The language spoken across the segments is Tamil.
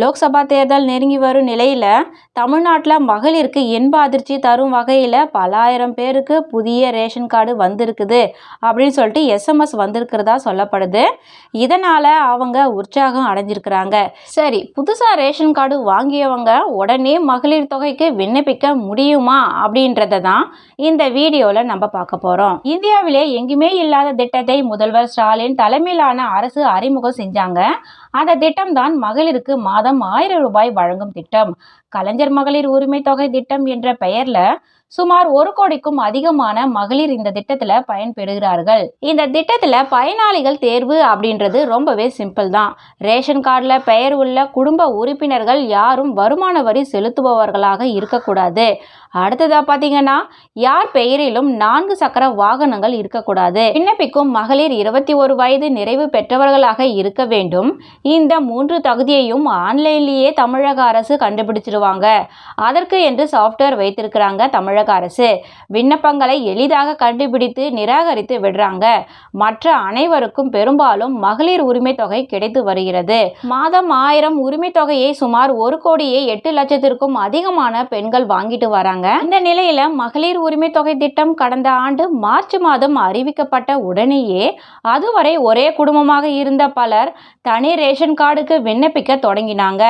லோக்சபா தேர்தல் நெருங்கி வரும் நிலையில் தமிழ்நாட்டில் மகளிருக்கு இன்ப அதிர்ச்சி தரும் வகையில் பல ஆயிரம் பேருக்கு புதிய ரேஷன் கார்டு வந்திருக்குது அப்படின்னு சொல்லிட்டு எஸ்எம்எஸ் வந்திருக்கிறதா சொல்லப்படுது. இதனால் அவங்க உற்சாகம் அடைஞ்சிருக்கிறாங்க. சரி புதுசாக ரேஷன் கார்டு வாங்கியவங்க உடனே மகளிர் தொகைக்கு விண்ணப்பிக்க முடியுமா அப்படின்றத தான் இந்த வீடியோவில் நம்ம பார்க்க போகிறோம் இந்தியாவிலே எங்குமே இல்லாத திட்டத்தை முதல்வர் ஸ்டாலின் தலைமையிலான அரசு அறிமுகம் செஞ்சாங்க. அந்த திட்டம் தான் மகளிருக்கு மாதம் ஆயிரம் ரூபாய் வழங்கும் திட்டம். கலைஞர் மகளிர் உரிமை தொகை திட்டம் என்ற பெயர்ல சுமார் ஒரு கோடிக்கும் அதிகமான மகளிர் இந்த திட்டத்துல பயன்பெறுகிறார்கள். இந்த திட்டத்துல பயனாளிகள் தேர்வு அப்படின்றது ரொம்பவே சிம்பிள் தான். ரேஷன் கார்டில் பெயர் உள்ள குடும்ப உறுப்பினர்கள் யாரும் வருமான வரி செலுத்துபவர்களாக இருக்கக்கூடாது. அடுத்ததா பார்த்தீங்கன்னா யார் பெயரிலும் நான்கு சக்கர வாகனங்கள் இருக்கக்கூடாது. விண்ணப்பிக்கும் மகளிர் இருபத்தி ஒரு வயது நிறைவு பெற்றவர்களாக இருக்க வேண்டும். இந்த மூன்று தகுதியையும் ஆன்லைன்லேயே தமிழக அரசு கண்டுபிடிச்சிருவாங்க. அதற்கு என்று சாஃப்ட்வேர் வைத்திருக்கிறாங்க தமிழக அரசு. விண்ணப்பங்களை எளிதாக கண்டுபிடித்து நிராகரித்து விடுறாங்க. மற்ற அனைவருக்கும் பெரும்பாலும் மகளிர் உரிமை தொகை கிடைத்து வருகிறது. மாதம் ஆயிரம் உரிமை தொகையை சுமார் ஒரு கோடியே எட்டு லட்சத்திற்கும் அதிகமான பெண்கள் வாங்கிட்டு வராங்க. இந்த நிலையில மகளிர் உரிமை தொகை திட்டம் கடந்த ஆண்டு மார்ச் மாதம் அறிவிக்கப்பட்ட உடனேயே அதுவரை ஒரே குடும்பமாக இருந்த பலர் தனி ரேஷன் கார்டுக்கு விண்ணப்பிக்க தொடங்கினாங்க.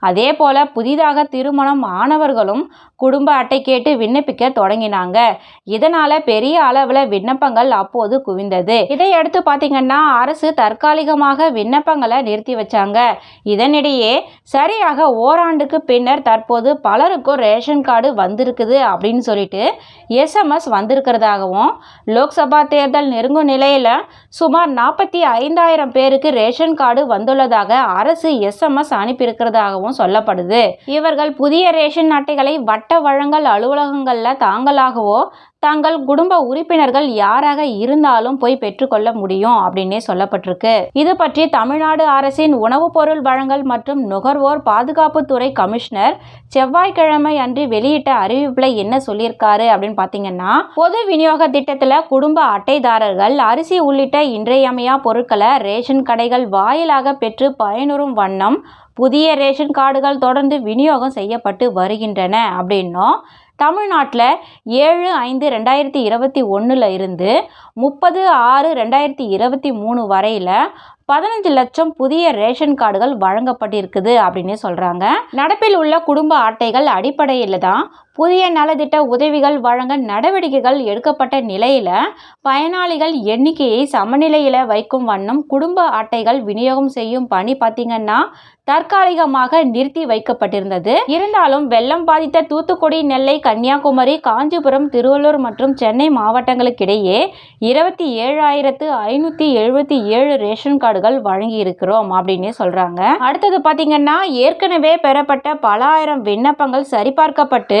அதே போல புதிதாக திருமணம் ஆனவர்களும் குடும்ப அட்டை கேட்டு விண்ணப்பிக்க தொடங்கினாங்க. இதனால பெரிய அளவில் விண்ணப்பங்கள் அப்போது குவிந்தது. இதையடுத்து பார்த்தீங்கன்னா அரசு தற்காலிகமாக விண்ணப்பங்களை நிறுத்தி வச்சாங்க. இதனிடையே சரியாக ஓராண்டுக்கு பின்னர் தற்போது பலருக்கும் ரேஷன் கார்டு வந்திருக்கு இருக்குது அப்படின்னு சொல்லிட்டு எஸ்எம்எஸ் வந்திருக்கிறதாகவும் லோக்சபா தேர்தல் நெருங்கும் நிலையில் சுமார் நாற்பத்தி ஐந்தாயிரம் பேருக்கு ரேஷன் கார்டு வந்துள்ளதாக அரசு எஸ்எம்எஸ் அனுப்பியிருக்கிறதாகவும் சொல்லப்படுது. இவர்கள் புதிய ரேஷன் அட்டைகளை வட்ட வழங்கல் அலுவலகங்களில் தாங்களாகவோ தங்கள் குடும்ப உறுப்பினர்கள் யாராக இருந்தாலும் போய் பெற்றுக்கொள்ள முடியும் அப்படின்னே சொல்லப்பட்டிருக்கு. இது பற்றி தமிழ்நாடு அரசின் உணவுப் பொருள் வழங்கல் மற்றும் நுகர்வோர் பாதுகாப்புத்துறை கமிஷனர் செவ்வாய்க்கிழமை அன்று வெளியிட்ட அறிவிப்புல என்ன சொல்லியிருக்காரு அப்படின்னு பார்த்தீங்கன்னா பொது விநியோக திட்டத்தில் குடும்ப அட்டைதாரர்கள் அரிசி உள்ளிட்ட இன்றையமையா பொருட்களை ரேஷன் கடைகள் வாயிலாக பெற்று பயனுறும் வண்ணம் புதிய ரேஷன் கார்டுகள் தொடர்ந்து விநியோகம் செய்யப்பட்டு வருகின்றன அப்படின்னும் தமிழ்நாட்டில் ஏழு ஐந்து ரெண்டாயிரத்தி இருபத்தி ஒன்றில் இருந்து முப்பது ஆறு ரெண்டாயிரத்தி இருபத்தி மூணு வரையில் பதினஞ்சு லட்சம் புதிய ரேஷன் கார்டுகள் வழங்கப்பட்டிருக்குது அப்படின்னு சொல்கிறாங்க நடப்பில் உள்ள குடும்ப அட்டைகள் அடிப்படையில் தான் புதிய நலத்திட்ட உதவிகள் வழங்க நடவடிக்கைகள் எடுக்கப்பட்ட நிலையில் பயனாளிகள் எண்ணிக்கையை சமநிலையில் வைக்கும் வண்ணம் குடும்ப அட்டைகள் விநியோகம் செய்யும் பணி பார்த்திங்கன்னா தற்காலிகமாக நிறுத்தி வைக்கப்பட்டிருந்தது. இருந்தாலும் வெள்ளம் பாதித்த தூத்துக்குடி நெல்லை கன்னியாகுமரி காஞ்சிபுரம் திருவள்ளூர் மற்றும் சென்னை மாவட்டங்களுக்கிடையே இருபத்தி ஏழாயிரத்து ஐநூற்றி எழுபத்தி ஏழு ரேஷன் கார்டுகள் வழங்கி இருக்கிறோம் அப்படின்னு சொல்கிறாங்க அடுத்தது பார்த்திங்கன்னா ஏற்கனவே பெறப்பட்ட பல ஆயிரம் விண்ணப்பங்கள் சரிபார்க்கப்பட்டு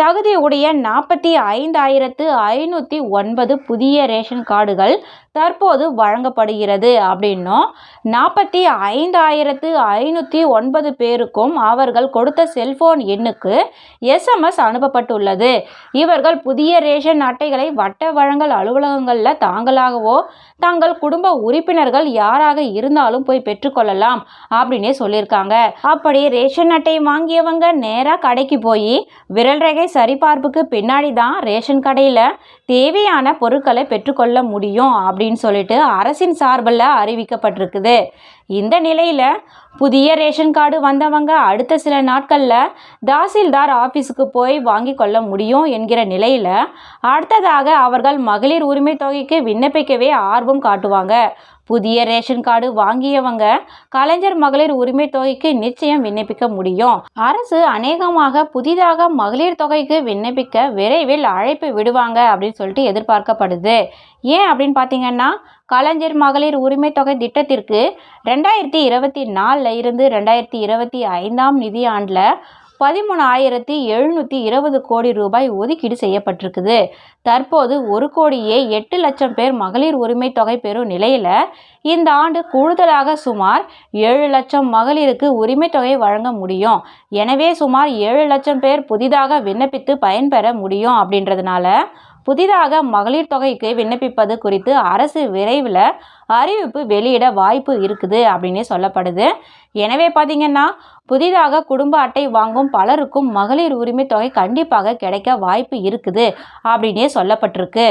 தகுதியுடைய நாற்பத்தி ஐந்தாயிரத்து ஐநூற்றி ஒன்பது புதிய ரேஷன் கார்டுகள் தற்போது வழங்கப்படுகிறது அப்படின்னும் நாற்பத்தி ஐந்தாயிரத்து ஐநூற்றி ஒன்பது பேருக்கும் அவர்கள் கொடுத்த செல்போன் எண்ணுக்கு எஸ்எம்எஸ் அனுப்பப்பட்டுள்ளது. இவர்கள் புதிய ரேஷன் அட்டைகளை வட்ட வழங்கல் அலுவலகங்களில் தாங்களாகவோ தங்கள் குடும்ப உறுப்பினர்கள் யாராக இருந்தாலும் போய் பெற்றுக்கொள்ளலாம் அப்படின்னே சொல்லியிருக்காங்க. அப்படி ரேஷன் அட்டை வாங்கியவங்க நேராக கடைக்கு போய் விரல் ரகை சரிபார்ப்புக்கு பின்னாடி தான் ரேஷன் கடையில் தேவையான பொருட்களை பெற்றுக்கொள்ள முடியும் அப்படின்னு சொல்லிட்டு அரசின் சார்பில் அறிவிக்கப்பட்டிருக்குது. இந்த நிலையில் புதிய ரேஷன் கார்டு வந்தவங்க அடுத்த சில நாட்களில் தாசில்தார் ஆஃபீஸுக்கு போய் வாங்கி கொள்ள முடியும் என்கிற நிலையில் அடுத்ததாக அவர்கள் மகளிர் உரிமை தொகைக்கு விண்ணப்பிக்கவே ஆர்வம் காட்டுவாங்க. புதிய ரேஷன் கார்டு வாங்கியவங்க கலைஞர் மகளிர் உரிமை தொகைக்கு நிச்சயம் விண்ணப்பிக்க முடியும். அரசு அநேகமாக புதிதாக மகளிர் தொகைக்கு விண்ணப்பிக்க விரைவில் அழைப்பு விடுவாங்க அப்படின்னு சொல்லிட்டு எதிர்பார்க்கப்படுது. ஏன் அப்படின்னு பார்த்தீங்கன்னா கலைஞர் மகளிர் உரிமை தொகை திட்டத்திற்கு ரெண்டாயிரத்தி இருபத்தி நாலில் இருந்து ரெண்டாயிரத்தி இருபத்தி ஐந்தாம் நிதியாண்டில் பதிமூணாயிரத்தி எழுநூற்றி இருபது கோடி ரூபாய் ஒதுக்கீடு செய்யப்பட்டிருக்குது. தற்போது ஒரு கோடியே எட்டு லட்சம் பேர் மகளிர் உரிமை தொகை பெறும் நிலையில் இந்த ஆண்டு கூடுதலாக சுமார் ஏழு லட்சம் மகளிருக்கு உரிமை தொகை வழங்க முடியும். எனவே சுமார் ஏழு லட்சம் பேர் புதிதாக விண்ணப்பித்து பயன்பெற முடியும் அப்படின்றதுனால புதிதாக மகளிர் தொகைக்கு விண்ணப்பிப்பது குறித்து அரசு விரைவில் அறிவிப்பு வெளியிட வாய்ப்பு இருக்குது அப்படின்னு சொல்லப்படுது. எனவே பார்த்தீங்கன்னா புதிதாக குடும்ப அட்டை வாங்கும் பலருக்கும் மகளிர் உரிமை தொகை கண்டிப்பாக கிடைக்க வாய்ப்பு இருக்குது அப்படின்னே சொல்லப்பட்டிருக்கு.